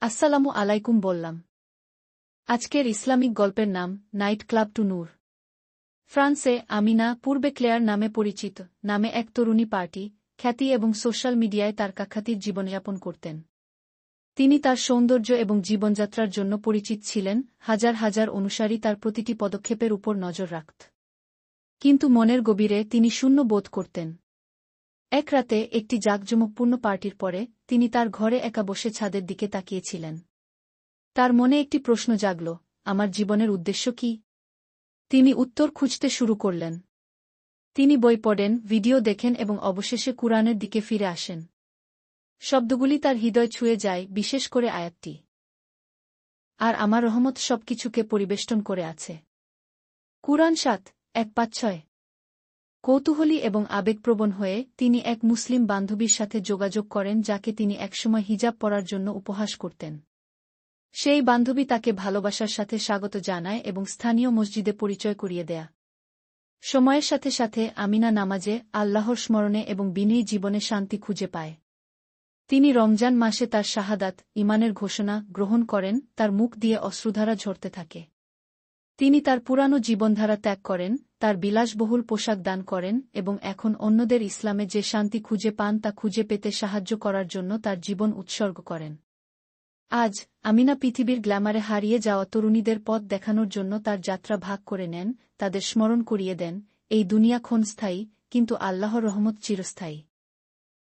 আসসালামু আলাইকুম বললাম। আজকের ইসলামিক গল্পের নাম নাইট ক্লাব টু নূর। ফ্রান্সে আমিনা পূর্বে ক্লেয়ার নামে পরিচিত, নামে এক তরুণী পার্টি, খ্যাতি এবং সোশ্যাল মিডিয়ায় তার কাখাতির জীবনযাপন করতেন। তিনি তার সৌন্দর্য এবং জীবনযাত্রার জন্য পরিচিত ছিলেন, হাজার হাজার অনুসারী তার প্রতিটি পদক্ষেপের উপর নজর রাখত। কিন্তু মনের গভীরে তিনি শূন্য বোধ করতেন। এক রাতে একটি জাঁকজমকপূর্ণ পার্টির পরে তিনি তার ঘরে একা বসে ছাদের দিকে তাকিয়েছিলেন। তার মনে একটি প্রশ্ন জাগল, আমার জীবনের উদ্দেশ্য কি? তিনি উত্তর খুঁজতে শুরু করলেন। তিনি বই পড়েন, ভিডিও দেখেন এবং অবশেষে কুরআনের দিকে ফিরে আসেন। শব্দগুলি তার হৃদয় ছুঁয়ে যায়, বিশেষ করে আয়াতটি। আর আমার রহমত সবকিছুকে পরিবেষ্টন করে আছে। কুরআন সাত, এক পাঁচ ছয়। কৌতূহলী এবং আবেগপ্রবণ হয়ে তিনি এক মুসলিম বান্ধবীর সাথে যোগাযোগ করেন যাকে তিনি একসময় হিজাব পরার জন্য উপহাস করতেন। সেই বান্ধবী তাকে ভালোবাসার সাথে স্বাগত জানায় এবং স্থানীয় মসজিদে পরিচয় করিয়ে দেয়া। সময়ের সাথে সাথে আমিনা নামাজে আল্লাহর স্মরণে এবং বিনয়ী জীবনে শান্তি খুঁজে পায়। তিনি রমজান মাসে তার শাহাদাত ইমানের ঘোষণা গ্রহণ করেন, তার মুখ দিয়ে অশ্রুধারা ঝরতে থাকে। তিনি তার পুরানো জীবনধারা ত্যাগ করেন, তার বিলাসবহুল পোশাক দান করেন এবং এখন অন্যদের ইসলামে যে শান্তি খুঁজে পান তা খুঁজে পেতে সাহায্য করার জন্য তার জীবন উৎসর্গ করেন। আজ, আমিনা পৃথিবীর গ্ল্যামারে হারিয়ে যাওয়া তরুণীদের পথ দেখানোর জন্য তার যাত্রা ভাগ করে নেন, তাদের স্মরণ করিয়ে দেন, এই দুনিয়া ক্ষণস্থায়ী, কিন্তু আল্লাহর রহমত চিরস্থায়ী।